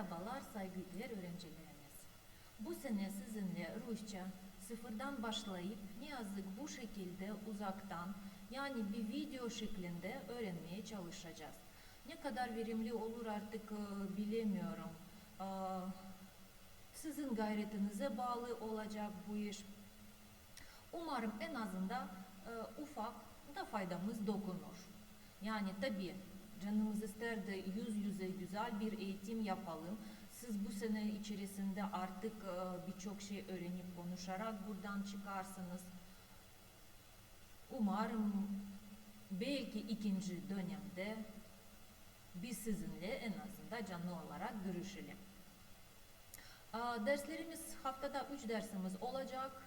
Merhabalar saygıdeğer öğrencilerimiz. Bu sene sizinle Rusça sıfırdan başlayıp ne yazık bu şekilde uzaktan yani bir video şeklinde öğrenmeye çalışacağız. Ne kadar verimli olur artık e, bilemiyorum. E, Sizin gayretinize bağlı olacak bu iş. Umarım en azından e, ufak da faydamız dokunur. Yani tabii canımız ister de yüz yüze güzel bir eğitim yapalım. Siz bu sene içerisinde artık e, birçok şey öğrenip konuşarak buradan çıkarsınız. Umarım belki ikinci dönemde biz sizinle en azından canlı olarak görüşelim. Derslerimiz haftada 3 dersimiz olacak.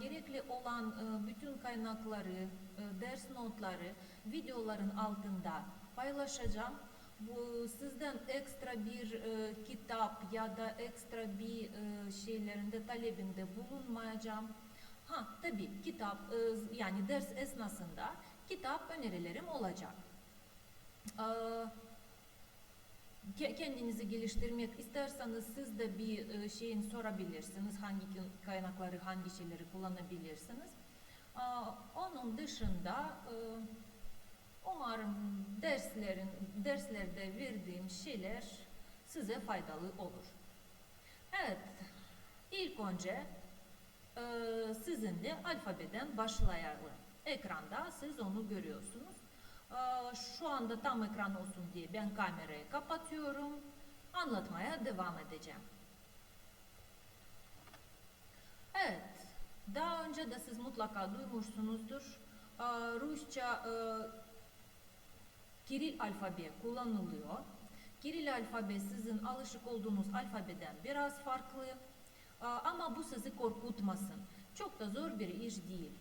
Gerekli olan e, bütün kaynakları, e, ders notları videoların altında paylaşacağım. Bu sizden ekstra bir e, kitap ya da ekstra bir e, şeylerinde talebinde bulunmayacağım. Ha tabii kitap e, yani ders esnasında kitap önerilerim olacak. Ke- kendinizi geliştirmek isterseniz siz de bir e, şeyin sorabilirsiniz. Hangi kaynakları, hangi şeyleri kullanabilirsiniz. Onun dışında e, umarım derslerin derslerde verdiğim şeyler size faydalı olur. Evet, ilk önce e, sizinle alfabeden başlayalım. Ekranda siz onu görüyorsunuz. Aa, Şu anda tam ekran olsun diye ben kamerayı kapatıyorum. Anlatmaya devam edeceğim. Evet, daha önce de siz mutlaka duymuşsunuzdur. Aa, Rusça e, Kiril alfabe kullanılıyor. Kiril alfabe sizin alışık olduğunuz alfabeden biraz farklı. Ama bu sizi korkutmasın. Çok da zor bir iş değil.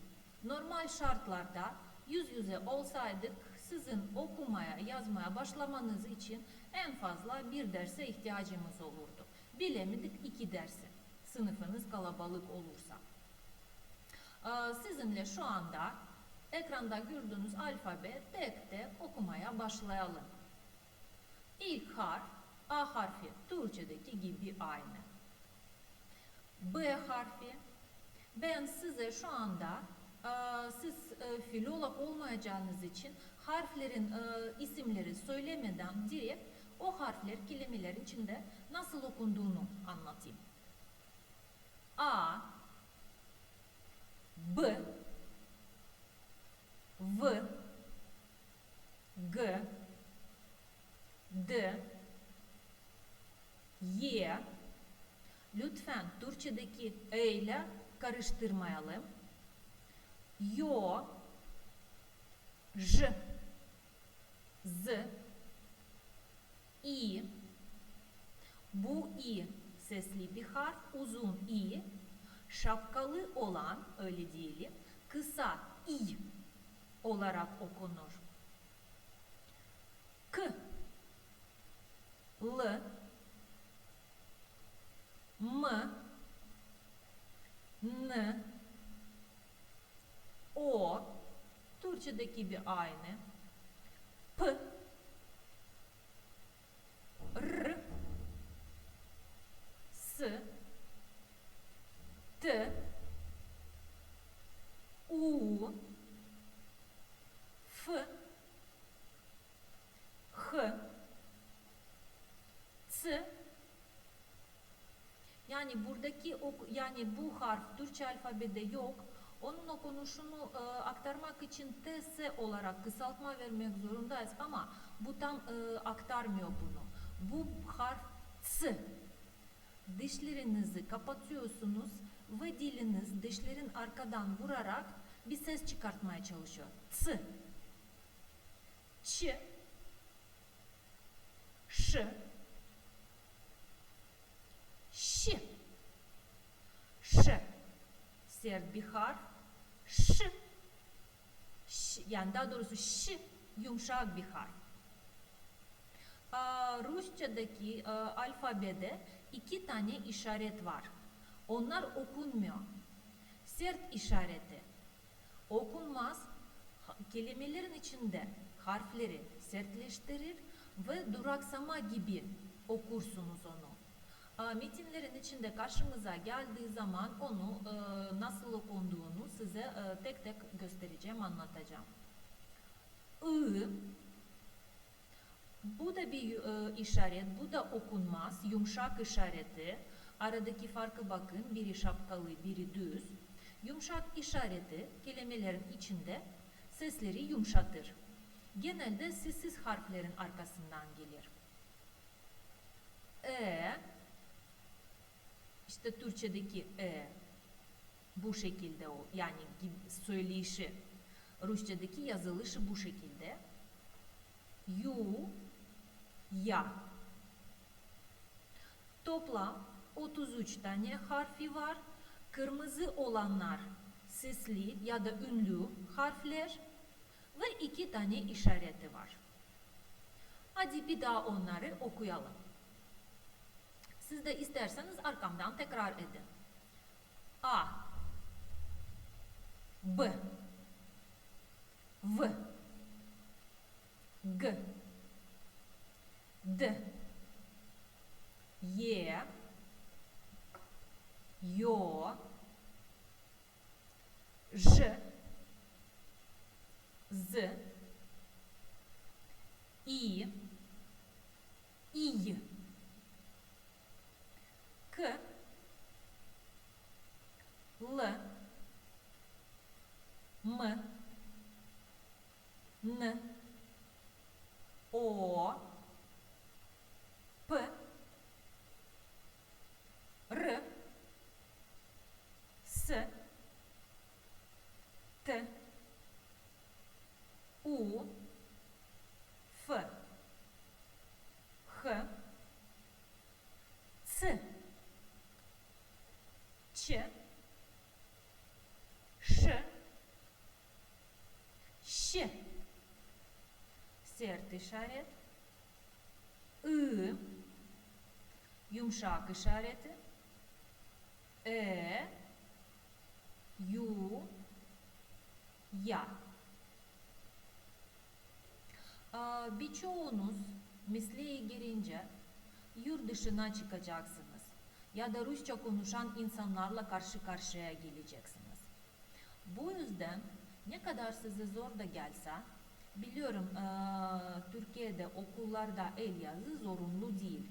Normal şartlarda yüz yüze olsaydık sizin okumaya, yazmaya başlamanız için en fazla bir derse ihtiyacımız olurdu. Bilemedik iki derse. Sınıfınız kalabalık olursa. Sizinle şu anda ekranda gördüğünüz alfabe tek tek okumaya başlayalım. İlk harf A harfi Türkçedeki gibi aynı. B harfi ben size şu anda e, siz e, filolog olmayacağınız için harflerin e, isimleri söylemeden direkt o harfler kelimelerin içinde nasıl okunduğunu anlatayım. A B V G D Y. Lütfen Türkçedeki E ile karıştırmayalım. Yo J Z İ. Bu İ sesli bir harf, uzun İ, şapkalı olan, öyle diyelim, kısa İ olarak okunur. K. L. M. N. O. Türkçedeki gibi aynı. P. R. S. T. U H S yani buradaki ok yani bu harf Türkçe alfabede yok. Onun okunuşunu e, aktarmak için TS olarak kısaltma vermek zorundayız ama bu tam e, aktarmıyor bunu. Bu harf S. Dişlerinizi kapatıyorsunuz ve diliniz dişlerin arkadan vurarak bir ses çıkartmaya çalışıyor. S. Ç. Ş. Ş. Ş. Sert bir. Ş. Ş. Yani daha doğrusu Ş yumuşak bir harf. Rusçadaki alfabede iki tane işaret var. Onlar okunmuyor. Sert işareti okunmaz. Kelimelerin içinde harfleri sertleştirir ve duraksama gibi okursunuz onu. Aa, Metinlerin içinde karşımıza geldiği zaman onu e, nasıl okunduğunu size e, tek tek göstereceğim, anlatacağım. I, bu da bir e, işaret, bu da okunmaz, yumuşak işareti. Aradaki farkı bakın, biri şapkalı, biri düz. Yumuşak işareti kelimelerin içinde sesleri yumuşatır. Genelde sessiz harflerin arkasından gelir. E, işte Türkçedeki e, bu şekilde o yani söyleyişi, Rusçadaki yazılışı bu şekilde. Yu, ya. Toplam 33 tane harfi var. Kırmızı olanlar sesli ya da ünlü harfler ve iki tane işareti var. Hadi bir daha onları okuyalım. Siz de isterseniz arkamdan tekrar edin. A. B. V. G. D. Y. Yo. J Z I İ К Л М Н О işaret I Yumuşak işareti. E Yu Ya. Aa, Birçoğunuz mesleğe girince yurt dışına çıkacaksınız ya da Rusça konuşan insanlarla karşı karşıya geleceksiniz. Bu yüzden ne kadar size zor da gelse biliyorum eee, Türkiye'de okullarda el yazı zorunlu değil.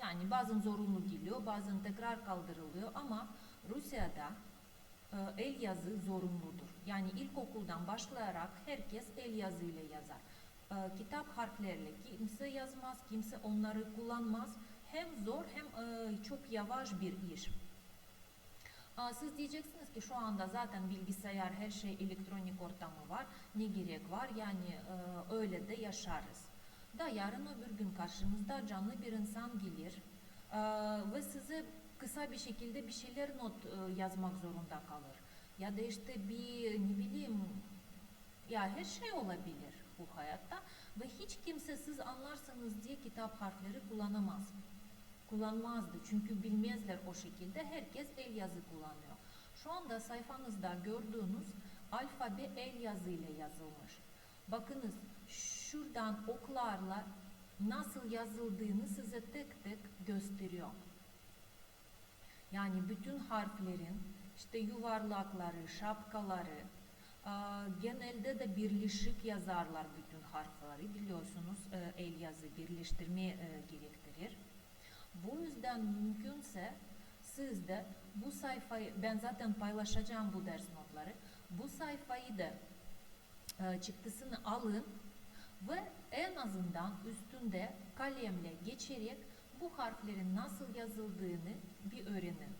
Yani bazen zorunlu geliyor, bazen tekrar kaldırılıyor ama Rusya'da e, el yazı zorunludur. Yani ilkokuldan başlayarak herkes el yazıyla yazar. E, kitap harflerle kimse yazmaz, kimse onları kullanmaz. Hem zor hem e, çok yavaş bir iş. Aa, Siz diyeceksiniz ki şu anda zaten bilgisayar her şey elektronik ortamı var. Ne gerek var? Yani e, öyle de yaşarız. Da yarın öbür gün karşınızda canlı bir insan gelir e, ve size kısa bir şekilde bir şeyler not e, yazmak zorunda kalır. Ya da işte bir ne bileyim ya her şey olabilir bu hayatta ve hiç kimse siz anlarsanız diye kitap harfleri kullanamaz kullanmazdı. Çünkü bilmezler o şekilde. Herkes el yazı kullanıyor. Şu anda sayfanızda gördüğünüz alfabe el yazıyla yazılmış. Bakınız şuradan oklarla nasıl yazıldığını size tek tek gösteriyor. Yani bütün harflerin işte yuvarlakları, şapkaları, genelde de birleşik yazarlar bütün harfleri biliyorsunuz e, el yazı birleştirme e, gerektirir. Bu yüzden mümkünse siz de bu sayfayı, ben zaten paylaşacağım bu ders notları, bu sayfayı da e, çıktısını alın ve en azından üstünde kalemle geçerek bu harflerin nasıl yazıldığını bir öğrenin.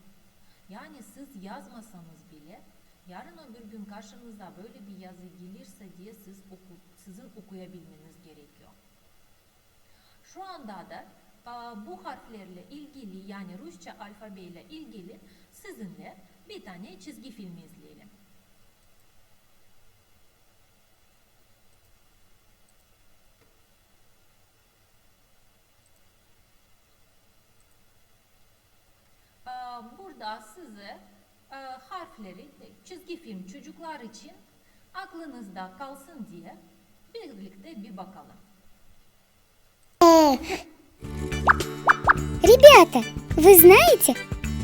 Yani siz yazmasanız bile yarın öbür gün karşınıza böyle bir yazı gelirse diye siz oku, sizin okuyabilmeniz gerekiyor. Şu anda da bu harflerle ilgili yani Rusça alfabeyle ilgili sizinle bir tane çizgi film izleyelim. Burada size e, harfleri çizgi film çocuklar için aklınızda kalsın diye birlikte bir bakalım. Ребята, вы знаете,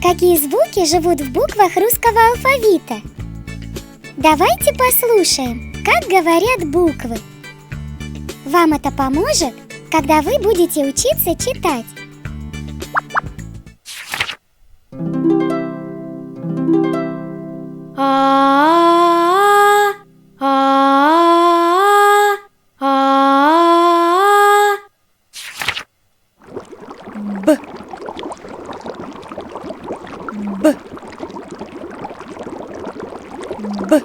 какие звуки живут в буквах русского алфавита? Давайте послушаем, как говорят буквы. Вам это поможет, когда вы будете учиться читать. B B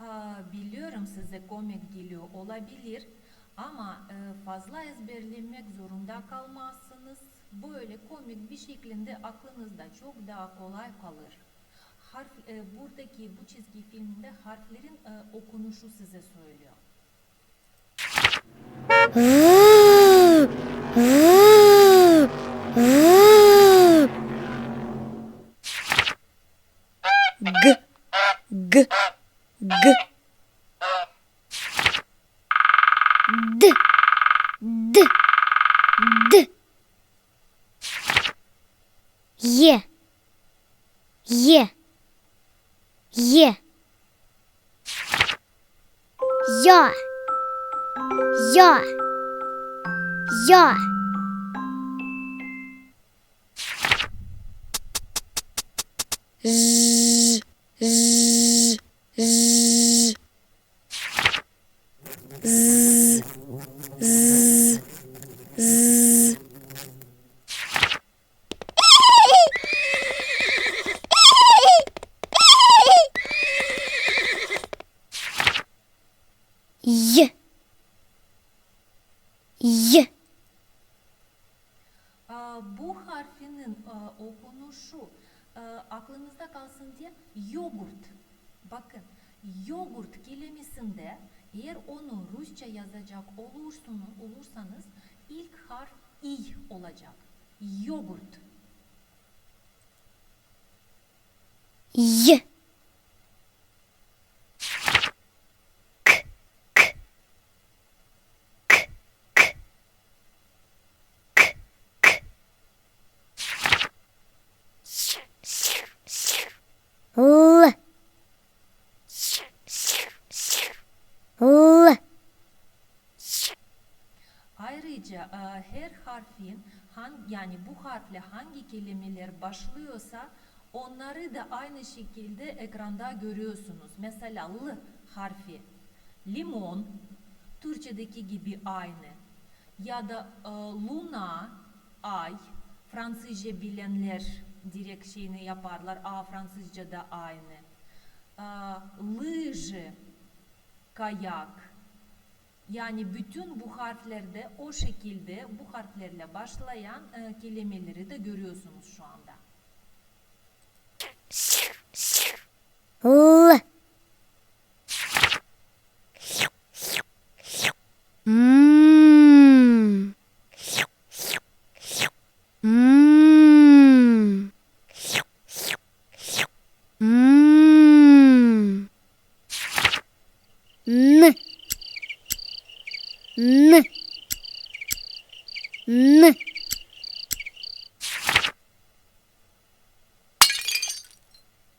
Aa, Biliyorum size komik geliyor olabilir ama e, fazla ezberlemek zorunda kalmazsınız. Böyle komik bir şeklinde aklınızda çok daha kolay kalır. Harf e, buradaki bu çizgi filmde harflerin e, okunuşu size söylüyor. Ooh, ooh, ooh. Г. Г. Д. Д. Д. Е. Е. Е. Я. Я. Я. З okunuşu aa, aklınızda kalsın diye yogurt. Bakın yogurt kelimesinde eğer onu Rusça yazacak olursunuz, olursanız ilk harf i olacak. Yogurt. Й harfin hangi, yani bu harfle hangi kelimeler başlıyorsa onları da aynı şekilde ekranda görüyorsunuz. Mesela L harfi limon Türkçedeki gibi aynı ya da e, luna ay Fransızca bilenler direkt şeyini yaparlar. A Fransızca da aynı. Aa, Lıjı kayak yani bütün bu harflerde o şekilde bu harflerle başlayan e, kelimeleri de görüyorsunuz şu anda. Л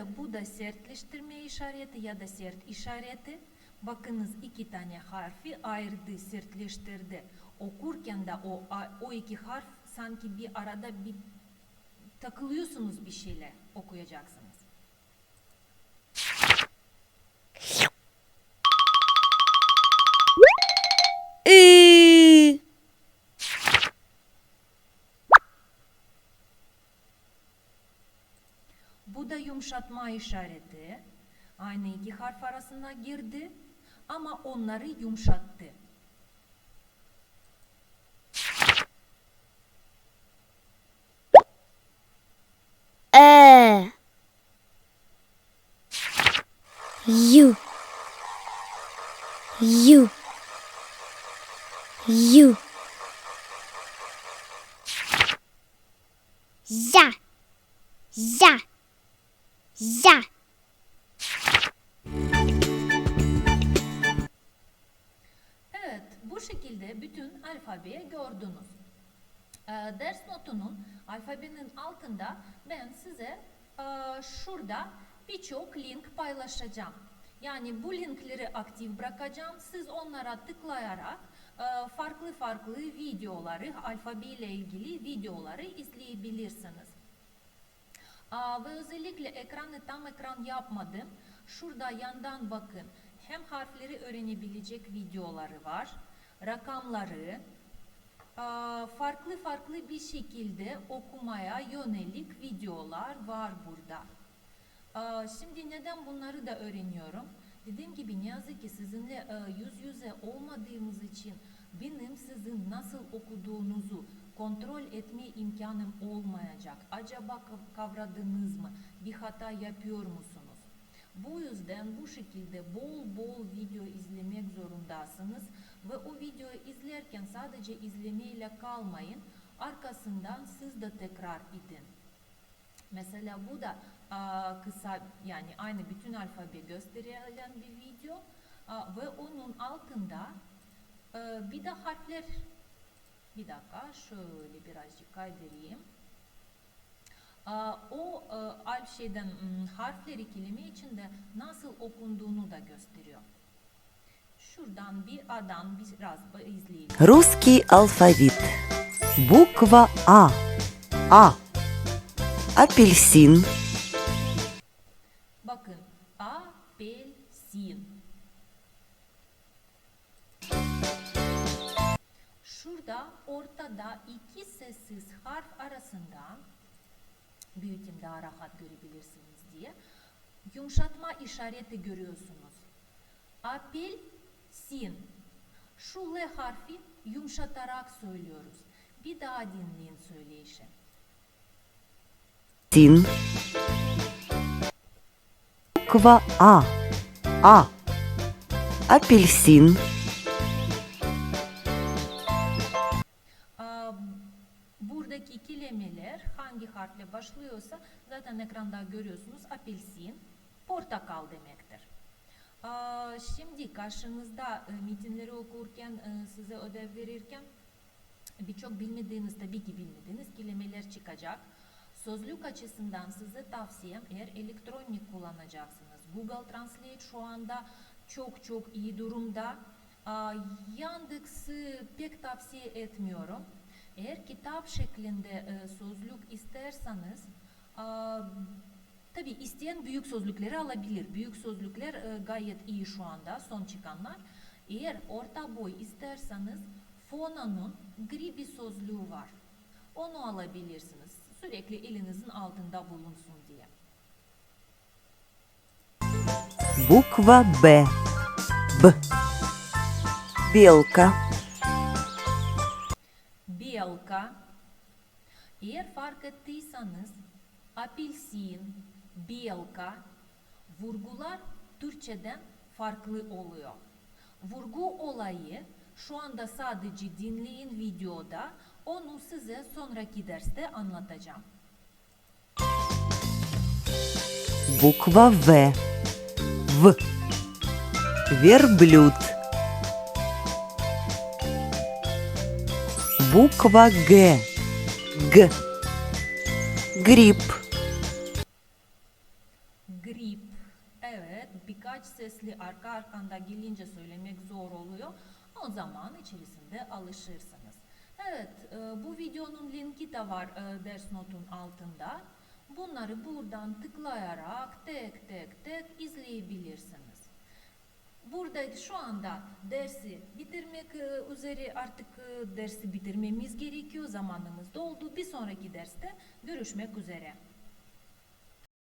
İşte bu da işareti ya da sert işareti. Bakınız iki tane harfi ayırdı, sertleştirdi. Okurken de o, o iki harf sanki bir arada bir takılıyorsunuz bir şeyle okuyacaksınız. yumuşatma işareti. Aynı iki harf arasına girdi ama onları yumuşattı. E U U U Z Z Я. Evet, bu şekilde bütün alfabeyi gördünüz. Ee, ders notunun alfabenin altında ben size e, şurada birçok link paylaşacağım. Yani bu linkleri aktif bırakacağım. Siz onlara tıklayarak e, farklı farklı videoları, alfabe ile ilgili videoları izleyebilirsiniz. Ve özellikle ekranı tam ekran yapmadım. Şurada yandan bakın. Hem harfleri öğrenebilecek videoları var. Rakamları farklı farklı bir şekilde okumaya yönelik videolar var burada. Şimdi neden bunları da öğreniyorum? Dediğim gibi ne yazık ki sizinle e, yüz yüze olmadığımız için benim sizin nasıl okuduğunuzu kontrol etme imkanım olmayacak. Acaba kav- kavradınız mı? Bir hata yapıyor musunuz? Bu yüzden bu şekilde bol bol video izlemek zorundasınız ve o videoyu izlerken sadece izlemeyle kalmayın. Arkasından siz de tekrar edin. Mesela bu da aa, kısa yani aynı bütün alfabe gösterilen bir video ve onun altında e, bir de harfler bir dakika şöyle birazcık kaydırayım. O e, alf şeyden harfleri kelime içinde nasıl okunduğunu da gösteriyor. Şuradan bir adam biraz izleyelim. Русский алфавит. Буква А. А. Апельсин. burada ortada iki sessiz harf arasında büyüteyim daha rahat görebilirsiniz diye yumuşatma işareti görüyorsunuz. Apel sin. Şu L harfi yumuşatarak söylüyoruz. Bir daha dinleyin söyleyişi. Din. Kva A. A. Apelsin. Başlıyorsa zaten ekranda görüyorsunuz. Apelsin, portakal demektir. Şimdi karşınızda e, metinleri okurken, e, size ödev verirken birçok bilmediğiniz, tabii ki bilmediğiniz kelimeler çıkacak. Sözlük açısından size tavsiyem eğer elektronik kullanacaksınız. Google Translate şu anda çok çok iyi durumda. Yandex'i pek tavsiye etmiyorum. Eğer kitap şeklinde e, sözlük isterseniz aa, tabi isteyen büyük sözlükleri alabilir. Büyük sözlükler e, gayet iyi şu anda son çıkanlar. Eğer orta boy isterseniz Fona'nın gri bir sözlüğü var. Onu alabilirsiniz. Sürekli elinizin altında bulunsun diye. Буква Б. Б. Белка. Белка. Eğer fark ettiyseniz apelsin, belka vurgular Türkçeden farklı oluyor. Vurgu olayı şu anda sadece dinleyin videoda onu size sonraki derste anlatacağım. Буква В. В. Верблюд. Буква Г. Г. Grip. Grip. Evet, birkaç sesli arka arkandan gelince söylemek zor oluyor. O zaman içerisinde alışırsınız. Evet, e, bu videonun linki de var e, ders notun altında. Bunları buradan tıklayarak tek tek tek izleyebilirsiniz. Burada şu anda dersi bitirmek e, üzere artık e, dersi bitirmemiz gerekiyor. Zamanımız doldu. Bir sonraki derste görüşmek üzere.